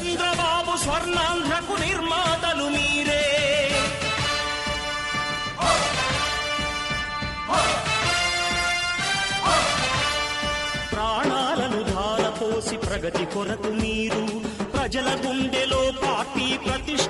చంద్రబాబు స్వర్ణాంధ్రకు నిర్మాతలు మీరే. ప్రాణాలను ధారపోసి ప్రగతి కొరకు మీరు ప్రజల గుండెలో పార్టీ ప్రతిష్ట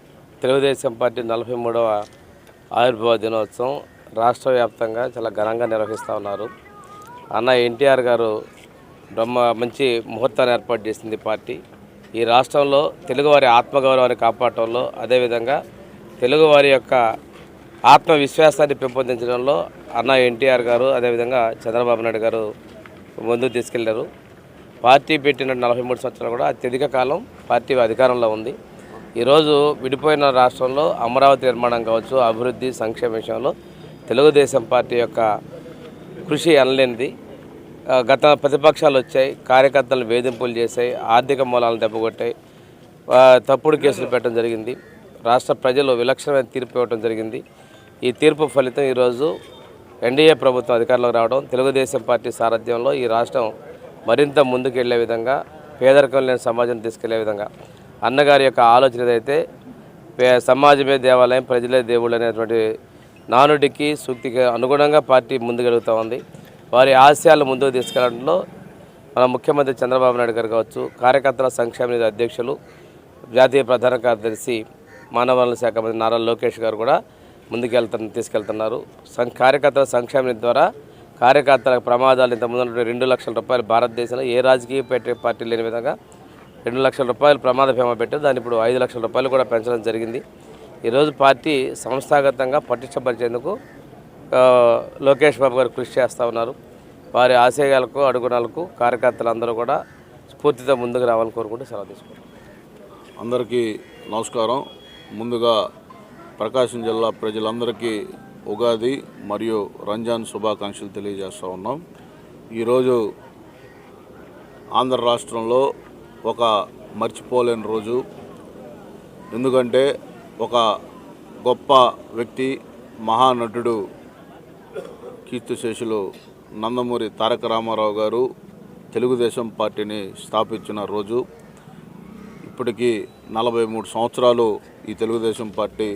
తెలుగుదేశం పార్టీ నలభై మూడవ ఆవిర్భావ దినోత్సవం రాష్ట్ర వ్యాప్తంగా చాలా ఘనంగా నిర్వహిస్తూ ఉన్నారు. అన్న ఎన్టీఆర్ గారు బ్రహ్మ మంచి ముహూర్తాన్ని ఏర్పాటు చేసింది పార్టీ. ఈ రాష్ట్రంలో తెలుగువారి ఆత్మగౌరవాన్ని కాపాడటంలో అదేవిధంగా తెలుగువారి యొక్క ఆత్మవిశ్వాసాన్ని పెంపొందించడంలో అన్న ఎన్టీఆర్ గారు అదేవిధంగా చంద్రబాబు నాయుడు గారు ముందుకు తీసుకెళ్ళారు. పార్టీ పెట్టిన నలభై మూడు సంవత్సరాలు కూడా అత్యధిక కాలం పార్టీ అధికారంలో ఉంది. ఈరోజు విడిపోయిన రాష్ట్రంలో అమరావతి నిర్మాణం కావచ్చు అభివృద్ధి సంక్షేమ విషయంలో తెలుగుదేశం పార్టీ యొక్క కృషి అనలేనిది. గత ప్రతిపక్షాలు వచ్చాయి కార్యకర్తలను వేధింపులు చేశాయి ఆర్థిక మూలాలను దెబ్బకొట్టాయి. తప్పుడు కేసులు పెట్టడం జరిగింది. రాష్ట్ర ప్రజలు విలక్షణమైన తీర్పు ఇవ్వడం జరిగింది. ఈ తీర్పు ఫలితం ఈరోజు ఎన్డీఏ ప్రభుత్వం అధికారంలోకి రావడం తెలుగుదేశం పార్టీ సారథ్యంలో ఈ రాష్ట్రం మరింత ముందుకు వెళ్ళే విధంగా పేదరికం లేని సమాజం తీసుకెళ్ళే విధంగా అన్నగారి యొక్క ఆలోచన ఏదైతే సమాజమే దేవాలయం ప్రజలే దేవుళ్ళు అనేటువంటి నానుడికి సూక్తికి అనుగుణంగా పార్టీ ముందుకెళ్తూ ఉంది. వారి ఆశయాలు ముందుకు తీసుకెళ్ళడంలో మన ముఖ్యమంత్రి చంద్రబాబు నాయుడు గారు కావచ్చు కార్యకర్తల సంక్షేమ నిధి అధ్యక్షులు జాతీయ ప్రధాన కార్యదర్శి మానవ వనరుల శాఖ మంత్రి నారా లోకేష్ గారు కూడా ముందుకెళ్తున్న తీసుకెళ్తున్నారు. సం కార్యకర్తల సంక్షేమ నిధి ద్వారా కార్యకర్తల ప్రమాదాలు ఇంతకుముందు రెండు లక్షల రూపాయలు భారతదేశంలో ఏ రాజకీయ పెట్టే పార్టీ లేని విధంగా రెండు లక్షల రూపాయలు ప్రమాద బీమా పెట్టారు. దాన్ని ఇప్పుడు ఐదు లక్షల రూపాయలు కూడా పెంచడం జరిగింది. ఈరోజు పార్టీ సంస్థాగతంగా పటిష్టపరిచేందుకు లోకేష్ బాబు గారు కృషి చేస్తూ ఉన్నారు. వారి ఆశయాలకు అడుగుణాలకు కార్యకర్తలందరూ కూడా స్ఫూర్తితో ముందుకు రావాలని కోరుకుంటూ సెలవు తీసుకుంటాం అందరికీ నమస్కారం. ముందుగా ప్రకాశం జిల్లా ప్రజలందరికీ ఉగాది మరియు రంజాన్ శుభాకాంక్షలు తెలియజేస్తూ ఉన్నాం. ఈరోజు ఆంధ్ర రాష్ట్రంలో ఒక మర్చిపోలేని రోజు. ఎందుకంటే ఒక గొప్ప వ్యక్తి మహానటుడు కీర్తిశేషులు నందమూరి తారక రామారావు గారు తెలుగుదేశం పార్టీని స్థాపించిన రోజు. ఇప్పటికీ నలభై మూడు సంవత్సరాలు ఈ తెలుగుదేశం పార్టీ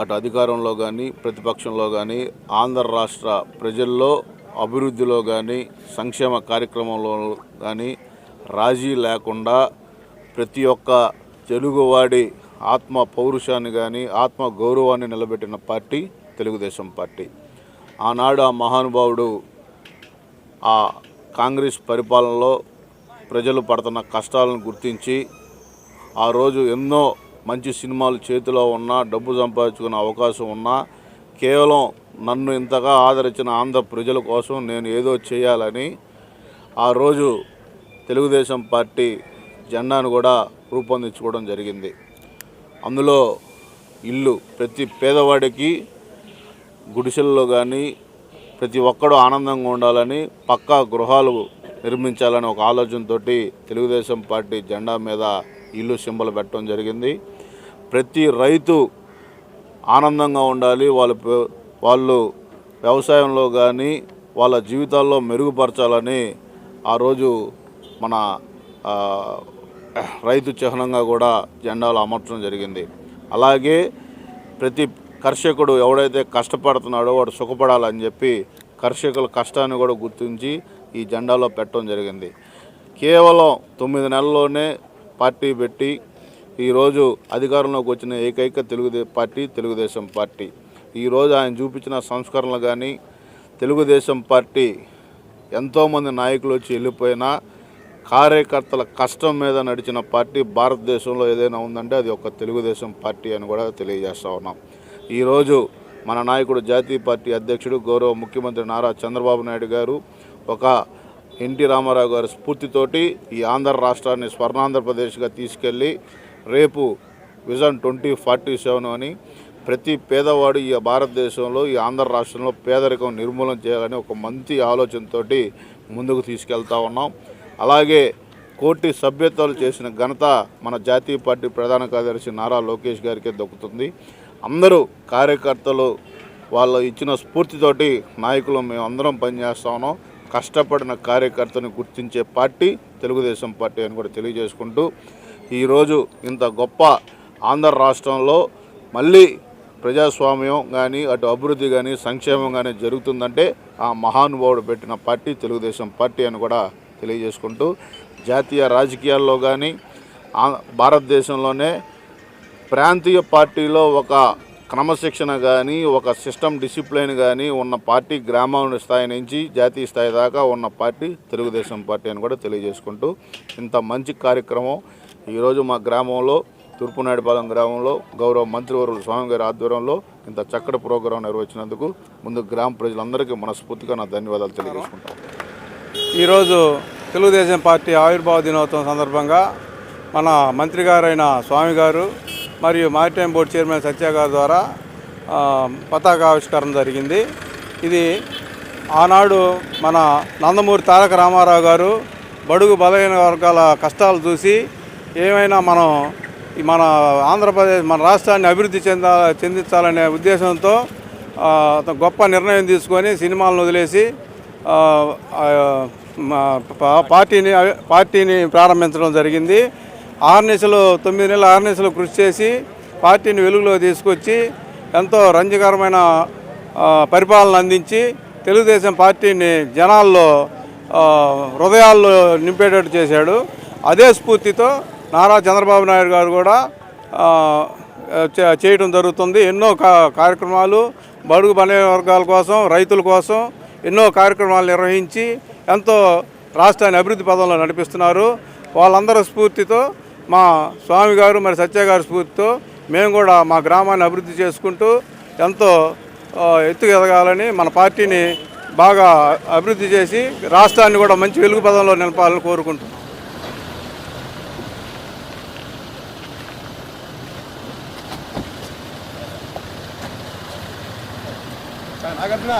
అటు అధికారంలో కానీ ప్రతిపక్షంలో కానీ ఆంధ్ర రాష్ట్ర ప్రజల్లో అభివృద్ధిలో కానీ సంక్షేమ కార్యక్రమంలో కానీ రాజీ లేకుండా ప్రతి ఒక్క తెలుగువాడి ఆత్మ పౌరుషాన్ని కానీ ఆత్మ గౌరవాన్ని నిలబెట్టిన పార్టీ తెలుగుదేశం పార్టీ. ఆనాడు ఆ మహానుభావుడు ఆ కాంగ్రెస్ పరిపాలనలో ప్రజలు పడుతున్న కష్టాలను గుర్తించి ఆ రోజు ఎన్నో మంచి సినిమాలు చేతిలో ఉన్నా డబ్బు సంపాదించుకునే అవకాశం ఉన్నా కేవలం నన్ను ఇంతగా ఆదరించిన ఆంధ్ర ప్రజల కోసం నేను ఏదో చేయాలని ఆ రోజు తెలుగుదేశం పార్టీ జెండాను కూడా రూపొందించుకోవడం జరిగింది. అందులో ఇల్లు ప్రతి పేదవాడికి గుడిసెల్లో కానీ ప్రతి ఒక్కడూ ఆనందంగా ఉండాలని పక్కా గృహాలు నిర్మించాలని ఒక ఆలోచనతోటి తెలుగుదేశం పార్టీ జెండా మీద ఇల్లు సింబల్ పెట్టడం జరిగింది. ప్రతి రైతు ఆనందంగా ఉండాలి వాళ్ళు వాళ్ళు వ్యవసాయంలో కానీ వాళ్ళ జీవితాల్లో మెరుగుపరచాలని ఆ రోజు మన రైతు చిహ్నంగా కూడా జెండాలు అమర్చడం జరిగింది. అలాగే ప్రతి కర్షకుడు ఎవడైతే కష్టపడుతున్నాడో వాడు సుఖపడాలని చెప్పి కర్షకుల కష్టాన్ని కూడా గుర్తించి ఈ జెండాలో పెట్టడం జరిగింది. కేవలం తొమ్మిది నెలల్లోనే పార్టీ పెట్టి ఈరోజు అధికారంలోకి వచ్చిన ఏకైక తెలుగుదే పార్టీ తెలుగుదేశం పార్టీ. ఈరోజు ఆయన చూపించిన సంస్కరణలు కానీ తెలుగుదేశం పార్టీ ఎంతోమంది నాయకులు వచ్చి వెళ్ళిపోయినా కార్యకర్తల కష్టం మీద నడిచిన పార్టీ భారతదేశంలో ఏదైనా ఉందంటే అది ఒక తెలుగుదేశం పార్టీ అని కూడా తెలియజేస్తా ఉన్నాం. ఈరోజు మన నాయకుడు జాతీయ పార్టీ అధ్యక్షుడు గౌరవ ముఖ్యమంత్రి నారా చంద్రబాబు నాయుడు గారు ఒక ఎన్టీ రామారావు గారి స్ఫూర్తితోటి ఈ ఆంధ్ర రాష్ట్రాన్ని స్వర్ణాంధ్రప్రదేశ్గా తీసుకెళ్ళి రేపు విజన్ ట్వంటీ ఫార్టీ సెవెన్ అని ప్రతి పేదవాడు ఈ భారతదేశంలో ఈ ఆంధ్ర రాష్ట్రంలో పేదరికం నిర్మూలన చేయాలని ఒక మంచి ఆలోచనతోటి ముందుకు తీసుకెళ్తా ఉన్నాం. అలాగే కోటి సభ్యత్వాలు చేసిన ఘనత మన జాతీయ పార్టీ ప్రధాన కార్యదర్శి నారా లోకేష్ గారికే దక్కుతుంది. అందరూ కార్యకర్తలు వాళ్ళు ఇచ్చిన స్ఫూర్తితోటి నాయకులు మేము అందరం పనిచేస్తా ఉన్నాం. కష్టపడిన కార్యకర్తను గుర్తించే పార్టీ తెలుగుదేశం పార్టీ అని కూడా తెలియజేసుకుంటూ ఈరోజు ఇంత గొప్ప ఆంధ్ర రాష్ట్రంలో మళ్ళీ ప్రజాస్వామ్యం కానీ అటు అభివృద్ధి కానీ సంక్షేమం కానీ జరుగుతుందంటే ఆ మహానుభావుడు పెట్టిన పార్టీ తెలుగుదేశం పార్టీ అని కూడా తెలియజేసుకుంటూ జాతీయ రాజకీయాల్లో కానీ భారతదేశంలోనే ప్రాంతీయ పార్టీలో ఒక క్రమశిక్షణ కానీ ఒక సిస్టమ్ డిసిప్లిన్ కానీ ఉన్న పార్టీ గ్రామం స్థాయి నుంచి జాతీయ స్థాయి దాకా ఉన్న పార్టీ తెలుగుదేశం పార్టీ అని కూడా తెలియజేసుకుంటూ ఇంత మంచి కార్యక్రమం ఈరోజు మా గ్రామంలో తూర్పునాడిపాలెం గ్రామంలో గౌరవ మంత్రివర్యులు స్వామి గారి ఆధ్వర్యంలో ఇంత చక్కటి ప్రోగ్రాం నిర్వహించినందుకు ముందు గ్రామ ప్రజలందరికీ మనస్ఫూర్తిగా నా ధన్యవాదాలు తెలియజేసుకుంటాను. ఈరోజు తెలుగుదేశం పార్టీ ఆవిర్భావ దినోత్సవం సందర్భంగా మన మంత్రి గారైన స్వామి గారు మరియు మారిటైమ్ బోర్డు చైర్మన్ సత్య గారి ద్వారా ఆ, పతాకావిష్కరణ జరిగింది. ఇది ఆనాడు మన నందమూరి తారక రామారావు గారు బడుగు బలహీన వర్గాల కష్టాలు చూసి ఏమైనా మనం ఈ మన ఆంధ్రప్రదేశ్ మన రాష్ట్రాన్ని అభివృద్ధి చెంద చెందించాలనే ఉద్దేశంతో గొప్ప నిర్ణయం తీసుకొని సినిమాలను వదిలేసి పార్టీని పార్టీని ప్రారంభించడం జరిగింది. ఆర్నిసలు తొమ్మిది నెలల ఆర్నిసలు కృషి చేసి పార్టీని వెలుగులో తీసుకొచ్చి ఎంతో రంజకరమైన పరిపాలన అందించి తెలుగుదేశం పార్టీని జనాల్లో హృదయాల్లో నింపేటట్టు చేశాడు. అదే స్ఫూర్తితో నారా చంద్రబాబు నాయుడు గారు కూడా చేయడం చే- చేయటం జరుగుతుంది. ఎన్నో కా- కార్యక్రమాలు బడుగు బలవర్గాల వర్గాల కోసం రైతుల కోసం ఎన్నో కార్యక్రమాలు నిర్వహించి ఎంతో రాష్ట్రాన్ని అభివృద్ధి పదంలో నడిపిస్తున్నారు. వాళ్ళందరి స్ఫూర్తితో మా స్వామి గారు మరి సత్య గారి స్ఫూర్తితో మేము కూడా మా గ్రామాన్ని అభివృద్ధి చేసుకుంటూ ఎంతో ఆ, ఎత్తుకు ఎదగాలని మన పార్టీని బాగా అభివృద్ధి చేసి రాష్ట్రాన్ని కూడా మంచి వెలుగు పదంలో నిలపాలని కోరుకుంటున్నాం. నాగార్జున.